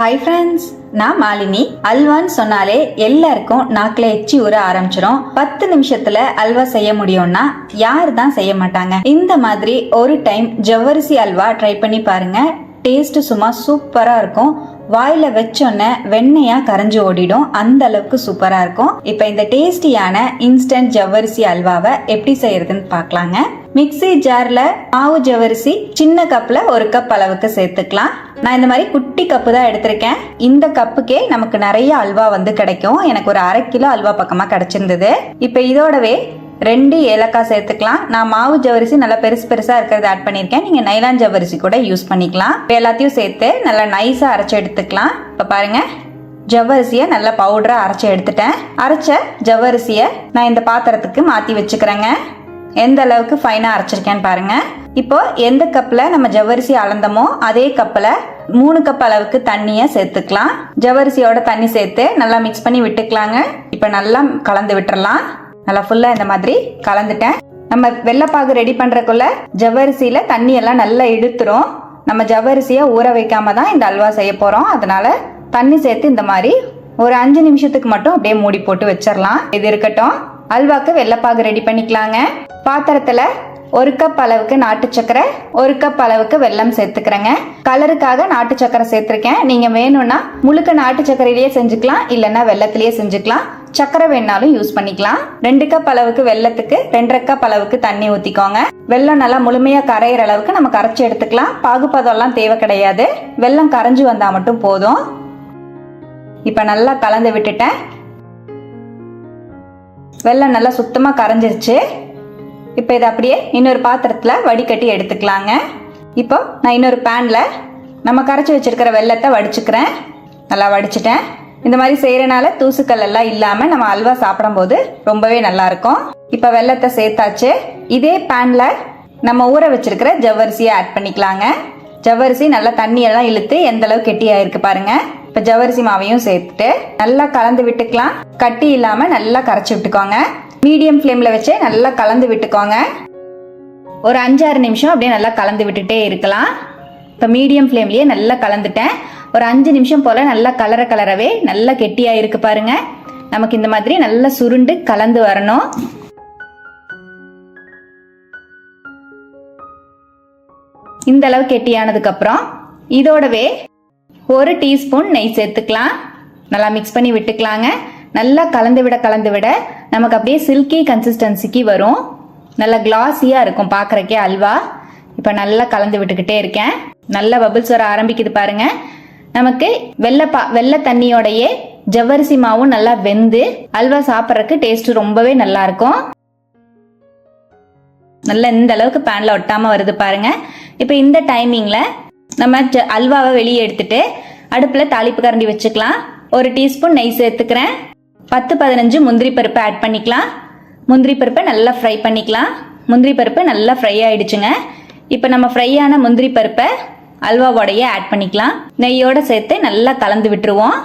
Hi friends நான் மாலினி. அல்வான்னு சொன்னாலே எல்லாருக்கும் நாக்கில் எச்சி ஊற ஆரம்பிச்சிடும் பத்து நிமிஷத்துல அல்வா செய்ய முடியும்னா யார் தான் செய்ய மாட்டாங்க? இந்த மாதிரி ஒரு டைம் ஜவ்வரிசி அல்வா ட்ரை பண்ணி பாருங்க. டேஸ்ட் சும்மா சூப்பரா இருக்கும். வாயில வச்சோன்னே வெண்ணையா கரைஞ்சு ஓடிடும். அந்த அளவுக்கு சூப்பரா இருக்கும். இப்போ இந்த டேஸ்டியான இன்ஸ்டன்ட் ஜவ்வரிசி அல்வாவை எப்படி செய்யறதுன்னு பார்க்கலாங்க மிக்ஸி ஜார்ல மாவு ஜவ்வரிசி சின்ன கப்ல ஒரு கப் அளவுக்கு சேர்த்துக்கலாம். நான் இந்த மாதிரி குட்டி கப்பு தான் எடுத்திருக்கேன். இந்த கப்புக்கே நமக்கு நிறைய அல்வா வந்து கிடைக்கும். எனக்கு ஒரு அரை கிலோ அல்வா பக்கமாக கிடைச்சிருந்தது. இப்போ இதோடவே ரெண்டு ஏலக்காய் சேர்த்துக்கலாம். நான் மாவு ஜவரிசி நல்லா பெருசு பெருசாக இருக்கிறத ஆட் பண்ணியிருக்கேன். நீங்கள் நைலான் ஜவரிசி கூட யூஸ் பண்ணிக்கலாம். இப்போ எல்லாத்தையும் சேர்த்து நல்லா நைஸாக அரைச்சி எடுத்துக்கலாம். இப்போ பாருங்கள் ஜவ்வரிசியை நல்லா பவுடராக அரைச்சி எடுத்துட்டேன். அரைச்ச ஜவ்வரிசியை நான் இந்த பாத்திரத்துக்கு மாற்றி வச்சுக்கிறேங்க. எந்த அளவுக்கு ஃபைனாக அரைச்சிருக்கேன்னு பாருங்கள் இப்போ எந்த கப்பில் நம்ம ஜவ்வரிசி அளந்தமோ அதே கப்பில் மூணு கப் அளவுக்கு தண்ணியை சேர்த்துக்கலாம். ஜவரிசியோட தண்ணி சேர்த்து நல்லா மிக்ஸ் பண்ணி விட்டுக்கலாங்க. இப்போ நல்லா கலந்து விட்டுறலாம். நல்லா ஃபுல்லாக இந்த மாதிரி கலந்துட்டேன். நம்ம வெள்ளைப்பாகு ரெடி பண்ணுறக்குள்ள ஜவ்வரிசியில் தண்ணி எல்லாம் நல்லா இழுத்துரும். நம்ம ஜவ்வரிசியை ஊற வைக்காம தான் இந்த அல்வா செய்ய போகிறோம் அதனால தண்ணி சேர்த்து இந்த மாதிரி ஒரு அஞ்சு நிமிஷத்துக்கு மட்டும் அப்படியே மூடி போட்டு வச்சிடலாம் இது இருக்கட்டும். அல்வாக்கு வெள்ளைப்பாகு ரெடி பண்ணிக்கலாங்க. பாத்திரத்தில் ஒரு கப் அளவுக்கு நாட்டு சக்கரை ஒரு கப் அளவுக்கு வெல்லம் சேர்த்துக்கிறேங்க. கலருக்காக நாட்டு சக்கரை சேர்த்துருக்கேன். நீங்க வேணும்னா முழுக்க நாட்டு சக்கரையிலேயே செஞ்சுக்கலாம் இல்லைன்னா வெள்ளத்திலேயே செஞ்சுக்கலாம். சக்கரை வேணாலும் யூஸ் பண்ணிக்கலாம். ரெண்டு கப் அளவுக்கு வெள்ளத்துக்கு ரெண்டரை கப் அளவுக்கு தண்ணி ஊத்திக்கோங்க. வெள்ளம் நல்லா முழுமையா கரையிற அளவுக்கு நம்ம கரைச்சி எடுத்துக்கலாம். பாகுபதம்லாம் தேவை கிடையாது. வெல்லம் கரைஞ்சு வந்தா மட்டும் போதும். இப்ப நல்லா கலந்து விட்டுட்டேன். வெள்ளம் நல்லா சுத்தமா கரைஞ்சிருச்சு. இப்போ இதை அப்படியே இன்னொரு பாத்திரத்தில் வடிகட்டி எடுத்துக்கலாங்க. இப்போ நான் இன்னொரு பேனில் நம்ம கரைச்சி வச்சிருக்கிற வெள்ளத்தை வடிச்சுக்கிறேன். நல்லா வடிச்சிட்டேன். இந்த மாதிரி செய்கிறனால தூசுக்கல் எல்லாம் இல்லாமல் நம்ம அல்வா சாப்பிடும்போது ரொம்பவே நல்லாயிருக்கும் இப்போ வெள்ளத்தை சேர்த்தாச்சு. இதே பேனில் நம்ம ஊற வச்சிருக்கிற ஜவ்வரிசியை ஆட் பண்ணிக்கலாங்க. ஜவ்வரிசி நல்லா தண்ணியெல்லாம் இழுத்து எந்த அளவுக்கு கெட்டியாயிருக்கு பாருங்க. இப்போ ஜவ்வரிசி மாவையும் சேர்த்துட்டு நல்லா கலந்து விட்டுக்கலாம். கட்டி இல்லாமல் நல்லா கரைச்சி விட்டுக்கோங்க. மீடியம் ஃப்ளேமில் வச்சு நல்லா கலந்து விட்டுக்கோங்க. ஒரு அஞ்சாறு நிமிஷம் அப்படியே நல்லா கலந்து விட்டுட்டே இருக்கலாம். இப்போ மீடியம் ஃப்ளேம்லேயே நல்லா கலந்துட்டேன். ஒரு அஞ்சு நிமிஷம் போல் நல்லா கலர கலரவே நல்லா கெட்டியாக இருக்கு பாருங்க. நமக்கு இந்த மாதிரி நல்லா சுருண்டு கலந்து வரணும். இந்த அளவு கெட்டியானதுக்கு அப்புறம் இதோடவே ஒரு டீஸ்பூன் நெய் சேர்த்துக்கலாம். நல்லா மிக்ஸ் பண்ணி விட்டுக்கலாங்க. நல்லா கலந்து விட கலந்து விட நமக்கு அப்படியே சில்கி கன்சிஸ்டன்சிக்கு வரும். நல்லா கிளாஸியாக இருக்கும் பார்க்குறக்கே அல்வா. இப்போ நல்லா கலந்து விட்டுக்கிட்டே இருக்கேன். நல்லா பபிள்ஸ் வர ஆரம்பிக்குது பாருங்க. நமக்கு வெள்ளை பா வெள்ளை தண்ணியோடையே ஜவ்வரிசி மாவும் நல்லா வெந்து அல்வா சாப்பிட்றதுக்கு டேஸ்ட் ரொம்பவே நல்லா இருக்கும். நல்லா இந்த அளவுக்கு பேனில் ஒட்டாமல் வருது பாருங்க. இப்போ இந்த டைமிங்கில் நம்ம அல்வாவை வெளியே எடுத்துட்டு அடுப்பில் தாளிப்பு கரண்டி வச்சுக்கலாம். ஒரு டீஸ்பூன் நெய் சேர்த்துக்கிறேன். பத்து பதினஞ்சு முந்திரி பருப்பு ஆட் பண்ணிக்கலாம். முந்திரி பருப்பை நல்லா ஃப்ரை பண்ணிக்கலாம். முந்திரி பருப்பு நல்லா ஃப்ரை ஆகிடுச்சுங்க இப்போ நம்ம ஃப்ரையான முந்திரி பருப்பை அல்வாவோடையே ஆட் பண்ணிக்கலாம். நெய்யோடு சேர்த்து நல்லா கலந்து விட்டுருவோம்.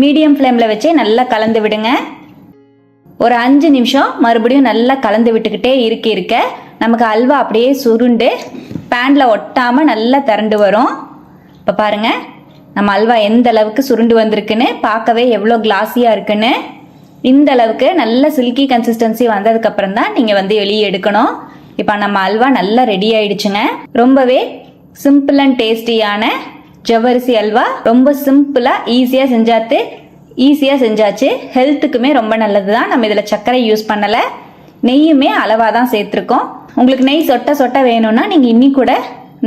மீடியம் ஃப்ளேமில் வச்சு நல்லா கலந்து விடுங்க. ஒரு அஞ்சு நிமிஷம் மறுபடியும் நல்லா கலந்து விட்டுக்கிட்டே இருக்க இருக்க நமக்கு அல்வா அப்படியே சுருண்டு பேனில் ஒட்டாமல் நல்லா திரண்டு வரும். இப்போ பாருங்கள் நம்ம அல்வா எந்த அளவுக்கு சுருண்டு வந்திருக்குன்னு பார்க்கவே எவ்வளோ கிளாஸியாக இருக்குன்னு. இந்த அளவுக்கு நல்ல சில்கி கன்சிஸ்டன்சி வந்ததுக்கப்புறம் தான் நீங்கள் வந்து வெளியே எடுக்கணும். இப்போ நம்ம அல்வா நல்லா ரெடி ஆயிடுச்சுங்க. ரொம்பவே சிம்பிள் அண்ட் டேஸ்டியான ஜவ்வரிசி அல்வா ரொம்ப சிம்பிளாக ஈஸியாக செஞ்சாத்து ஈஸியாக செஞ்சாச்சு. ஹெல்த்துக்குமே ரொம்ப நல்லது தான். நம்ம இதில் சர்க்கரை யூஸ் பண்ணலை. நெய்யுமே அளவாக தான் சேர்த்துருக்கோம். உங்களுக்கு நெய் சொட்ட சொட்ட வேணும்னா நீங்கள் இன்னி கூட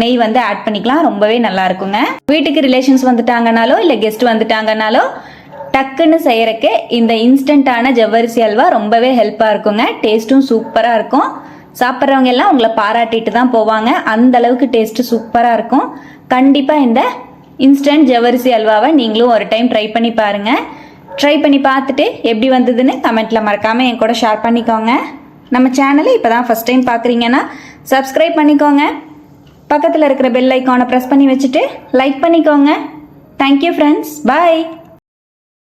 நெய் வந்து ஆட் பண்ணிக்கலாம். ரொம்பவே நல்லா இருக்குங்க. வீட்டுக்கு ரிலேஷன்ஸ் வந்துட்டாங்கனாலோ இல்லை கெஸ்ட் வந்துட்டாங்கனாலோ டக்குன்னு செய்யறக்கு இந்த இன்ஸ்டன்டான ஜவ்வரிசி அல்வா ரொம்பவே ஹெல்ப்பாக இருக்குங்க. டேஸ்ட்டும் சூப்பராக இருக்கும். சாப்பிட்றவங்க எல்லாம் உங்களை பாராட்டிட்டு தான் போவாங்க. அந்த அளவுக்கு டேஸ்ட்டு சூப்பராக இருக்கும். கண்டிப்பாக இந்த இன்ஸ்டன்ட் ஜவ்வரிசி அல்வாவை நீங்களும் ஒரு டைம் ட்ரை பண்ணி பாருங்க. ட்ரை பண்ணி பார்த்துட்டு எப்படி வந்ததுன்னு கமெண்ட்ல மறக்காம என் கூட ஷேர் பண்ணிக்கோங்க. நம்ம சேனலை இப்போ தான் ஃபஸ்ட் டைம் பார்க்குறீங்கன்னா சப்ஸ்கிரைப் பண்ணிக்கோங்க. பக்கத்தில் இருக்கிற பெல் ஐக்கானை ப்ரெஸ் பண்ணி வச்சுட்டு லைக் பண்ணிக்கோங்க. Thank you friends bye